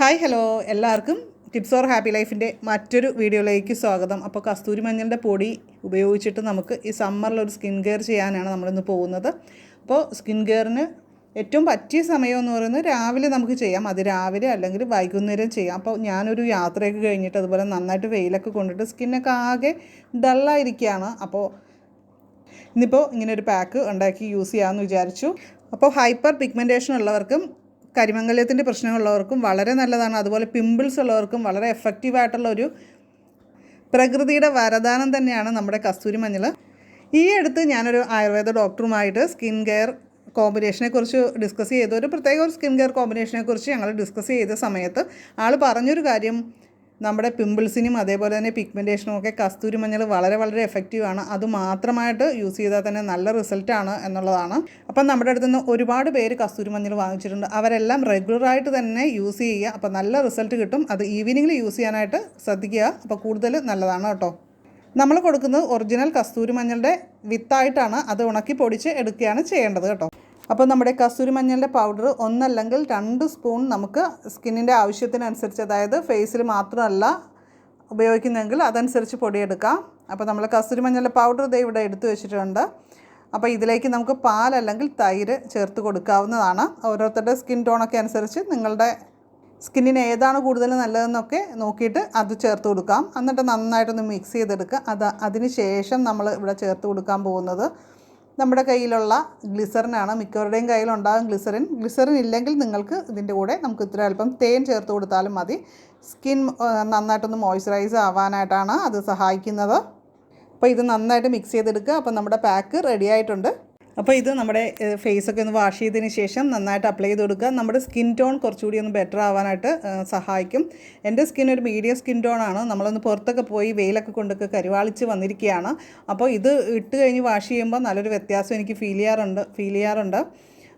Hi hello എല്ലാവർക്കും tips or happy ലൈഫിന്റെ മറ്റൊരു വീഡിയോയിലേക്ക് സ്വാഗതം. അപ്പോൾ കസ്തൂരി മഞ്ഞളുടെ പൊടി ഉപയോഗിച്ചിട്ട് നമുക്ക് ഈ സമ്മറിൽ ഒരു സ്കിൻ കെയർ ചെയ്യാനാണ് നമ്മളിന്ന് പോകുന്നത്. അപ്പോൾ സ്കിൻ കെയറിന് ഏറ്റവും പറ്റിയ സമയം എന്ന് പറയുന്നത് രാവിലെ നമുക്ക് ചെയ്യാം. അത് രാവിലെ അല്ലെങ്കിൽ വൈകുന്നേരം ചെയ്യാം. അപ്പോൾ ഞാനൊരു യാത്രയൊക്കെ കഴിഞ്ഞിട്ട് അതുപോലെ നന്നായിട്ട് വെയിലൊക്കെ കൊണ്ടിട്ട് സ്കിന്നൊക്കെ ആകെ ഡള്ളായിരിക്കുകയാണ് അപ്പോൾ ഇന്നിപ്പോൾ ഇങ്ങനെ ഒരു പാക്ക് ഉണ്ടാക്കി യൂസ് ചെയ്യാമെന്ന് വിചാരിച്ചു. അപ്പോൾ ഹൈപ്പർ പിഗ്മെന്റേഷൻ ഉള്ളവർക്കും കരിമംഗല്യത്തിന്റെ പ്രശ്നമുള്ളവർക്കും വളരെ നല്ലതാണ്. അതുപോലെ പിമ്പിൾസ് ഉള്ളവർക്കും വളരെ എഫക്റ്റീവായിട്ടുള്ള ഒരു പ്രകൃതിയുടെ വരദാനം തന്നെയാണ് നമ്മുടെ കസ്തൂരി മഞ്ഞൾ. ഈ അടുത്ത് ഞാനൊരു ആയുർവേദ ഡോക്ടറുമായിട്ട് സ്കിൻ കെയർ കോമ്പിനേഷനെക്കുറിച്ച് ഡിസ്കസ് ചെയ്തു. ഒരു പ്രത്യേക ഒരു സ്കിൻ കെയർ കോമ്പിനേഷനെക്കുറിച്ച് ഞങ്ങൾ ഡിസ്കസ് ചെയ്ത സമയത്ത് ആൾ പറഞ്ഞൊരു കാര്യം നമ്മുടെ പിമ്പിൾസിനും അതേപോലെ തന്നെ പിഗ്മെന്റേഷനും ഒക്കെ കസ്തൂരി മഞ്ഞൾ വളരെ വളരെ എഫക്റ്റീവാണ് അത് മാത്രമായിട്ട് യൂസ് ചെയ്താൽ തന്നെ നല്ല റിസൾട്ടാണ് എന്നുള്ളതാണ്. അപ്പം നമ്മുടെ അടുത്ത് നിന്ന് ഒരുപാട് പേര് കസ്തൂരി മഞ്ഞൾ വാങ്ങിച്ചിട്ടുണ്ട്. അവരെല്ലാം റെഗുലറായിട്ട് തന്നെ യൂസ് ചെയ്യുക. അപ്പോൾ നല്ല റിസൾട്ട് കിട്ടും. അത് ഈവനിങ്ങിൽ യൂസ് ചെയ്യാനായിട്ട് ശ്രദ്ധിക്കുക. അപ്പോൾ കൂടുതൽ നല്ലതാണ് കേട്ടോ. നമ്മൾ കൊടുക്കുന്നത് ഒറിജിനൽ കസ്തൂരി മഞ്ഞളുടെ വിത്തായിട്ടാണ്. അത് ഉണക്കി പൊടിച്ച് എടുക്കുകയാണ് ചെയ്യേണ്ടത് കേട്ടോ. അപ്പോൾ നമ്മുടെ കസ്തൂരി മഞ്ഞളുടെ പൗഡർ ഒന്നല്ലെങ്കിൽ രണ്ട് സ്പൂൺ നമുക്ക് സ്കിന്നിന്റെ ആവശ്യത്തിനനുസരിച്ച് അതായത് ഫേസിൽ മാത്രമല്ല ഉപയോഗിക്കുന്നതെങ്കിൽ അതനുസരിച്ച് പൊടിയെടുക്കാം. അപ്പോൾ നമ്മൾ കസ്തൂരി മഞ്ഞളുടെ പൗഡർ ഇതേ ഇവിടെ എടുത്തു വെച്ചിട്ടുണ്ട്. അപ്പോൾ ഇതിലേക്ക് നമുക്ക് പാൽ അല്ലെങ്കിൽ തൈര് ചേർത്ത് കൊടുക്കാവുന്നതാണ്. ഓരോരുത്തരുടെ സ്കിൻ ടോണൊക്കെ അനുസരിച്ച് നിങ്ങളുടെ സ്കിന്നിന് ഏതാണ് കൂടുതൽ നല്ലതെന്നൊക്കെ നോക്കിയിട്ട് അത് ചേർത്ത് കൊടുക്കാം. എന്നിട്ട് നന്നായിട്ടൊന്ന് മിക്സ് ചെയ്തെടുക്കുക. അത് അതിന് ശേഷം നമ്മൾ ഇവിടെ ചേർത്ത് കൊടുക്കാൻ പോകുന്നത് നമ്മുടെ കയ്യിലുള്ള ഗ്ലിസറിനാണ് മിക്കവരുടെയും കയ്യിലുണ്ടാകും ഗ്ലിസറിൻ. ഗ്ലിസറിൻ ഇല്ലെങ്കിൽ നിങ്ങൾക്ക് ഇതിന്റെ കൂടെ നമുക്ക് ഇത്ര അല്പം തേൻ ചേർത്ത് കൊടുത്താലും മതി. സ്കിൻ നന്നായിട്ടൊന്ന് മോയ്സ്ചറൈസ് ആവാനായിട്ടാണ് അത് സഹായിക്കുന്നത്. അപ്പോൾ ഇത് നന്നായിട്ട് മിക്സ് ചെയ്തെടുക്കുക. അപ്പോൾ നമ്മുടെ പാക്ക് റെഡി ആയിട്ടുണ്ട്. അപ്പോൾ ഇത് നമ്മുടെ ഫേസൊക്കെ ഒന്ന് വാഷ് ചെയ്തതിന് ശേഷം നന്നായിട്ട് അപ്ലൈ ചെയ്ത് കൊടുക്കുക. നമ്മുടെ സ്കിൻ ടോൺ കുറച്ചുകൂടി ഒന്ന് ബെറ്റർ ആവാനായിട്ട് സഹായിക്കും. എന്റെ സ്കിൻ ഒരു മീഡിയം സ്കിൻ ടോൺ ആണ്. നമ്മളൊന്ന് പുറത്തൊക്കെ പോയി വെയിലൊക്കെ കൊണ്ടൊക്കെ കരുവാളിച്ച് വന്നിരിക്കുകയാണ്. അപ്പോൾ ഇത് ഇട്ട് കഴിഞ്ഞ് വാഷ് ചെയ്യുമ്പോൾ നല്ലൊരു വ്യത്യാസം എനിക്ക് ഫീൽ ചെയ്യാറുണ്ട് ഫീൽ ചെയ്യാറുണ്ട്.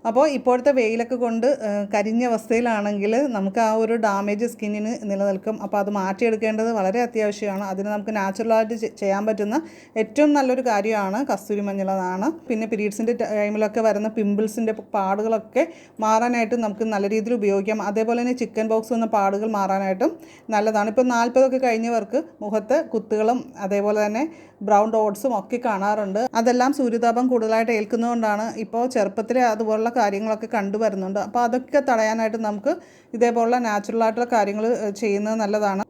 അപ്പോൾ ഇപ്പോഴത്തെ വെയിലൊക്കെ കൊണ്ട് കരിഞ്ഞ അവസ്ഥയിലാണെങ്കിൽ നമുക്ക് ആ ഒരു ഡാമേജ് സ്കിന്നിന് നിലനിൽക്കും. അപ്പോൾ അത് മാറ്റിയെടുക്കേണ്ടത് വളരെ അത്യാവശ്യമാണ്. അതിന് നമുക്ക് നാച്ചുറലായിട്ട് ചെയ്യാൻ പറ്റുന്ന ഏറ്റവും നല്ലൊരു കാര്യമാണ് കസ്തൂരി മഞ്ഞളതാണ് പിന്നെ പീരീഡ്സിന്റെ ടൈമിലൊക്കെ വരുന്ന പിമ്പിൾസിന്റെ പാടുകളൊക്കെ മാറാനായിട്ട് നമുക്ക് നല്ല രീതിയിൽ ഉപയോഗിക്കാം. അതേപോലെ തന്നെ ചിക്കൻ ബോക്സ് എന്ന പാടുകൾ മാറാനായിട്ടും നല്ലതാണ്. ഇപ്പോൾ നാൽപ്പതൊക്കെ കഴിഞ്ഞവർക്ക് മുഖത്ത് കുത്തുകളും അതേപോലെ തന്നെ ബ്രൗൺ ഡോട്ട്സും ഒക്കെ കാണാറുണ്ട്. അതെല്ലാം സൂര്യതാപം കൂടുതലായിട്ട് ഏൽക്കുന്നതുകൊണ്ടാണ് ഇപ്പോൾ ചെറുപ്പത്തിലെ അതുപോലുള്ള കാര്യങ്ങളൊക്കെ കണ്ടുവരുന്നുണ്ട്. അപ്പോൾ അതൊക്കെ തടയാനായിട്ട് നമുക്ക് ഇതേപോലുള്ള നാച്ചുറലായിട്ടുള്ള കാര്യങ്ങൾ ചെയ്യുന്നത് നല്ലതാണ്.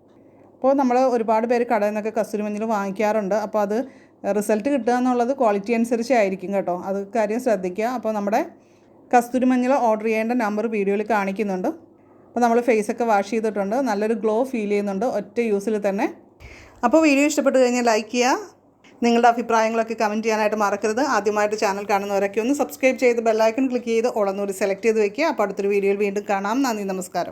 അപ്പോൾ നമ്മൾ ഒരുപാട് പേര് കടയിൽ നിന്നൊക്കെ കസ്തൂരി മഞ്ഞൾ വാങ്ങിക്കാറുണ്ട്. അപ്പോൾ അത് റിസൾട്ട് കിട്ടുക എന്നുള്ളത് ക്വാളിറ്റി അനുസരിച്ചായിരിക്കും കേട്ടോ. അത് കാര്യം ശ്രദ്ധിക്കുക. അപ്പോൾ നമ്മുടെ കസ്തൂരി മഞ്ഞൾ ഓർഡർ ചെയ്യേണ്ട നമ്പർ വീഡിയോയിൽ കാണിക്കുന്നുണ്ട്. അപ്പോൾ നമ്മൾ ഫേസൊക്കെ വാഷ് ചെയ്തിട്ടുണ്ട്. നല്ലൊരു ഗ്ലോ ഫീൽ ചെയ്യുന്നുണ്ട്. ഒറ്റ യൂസിൽ തന്നെ. അപ്പോൾ വീഡിയോ ഇഷ്ടപ്പെട്ട് കഴിഞ്ഞാൽ ലൈക്ക് ചെയ്യുക. നിങ്ങളുടെ അഭിപ്രായങ്ങളൊക്കെ കമന്റ് ചെയ്യാനായിട്ട് മറക്കരുത്. ആദ്യമായിട്ട് ചാനൽ കാണുന്നവരൊക്കെ ഒന്ന് സബ്സ്ക്രൈബ് ചെയ്ത് ബെല്ലൈക്കൺ ക്ലിക്ക് ചെയ്ത് ഓളന്നൂരി സെലക്ട് ചെയ്ത് വയ്ക്കുക അപ്പോൾ അടുത്തൊരു വീഡിയോയിൽ വീണ്ടും കാണാം. നന്ദി നമസ്കാരം.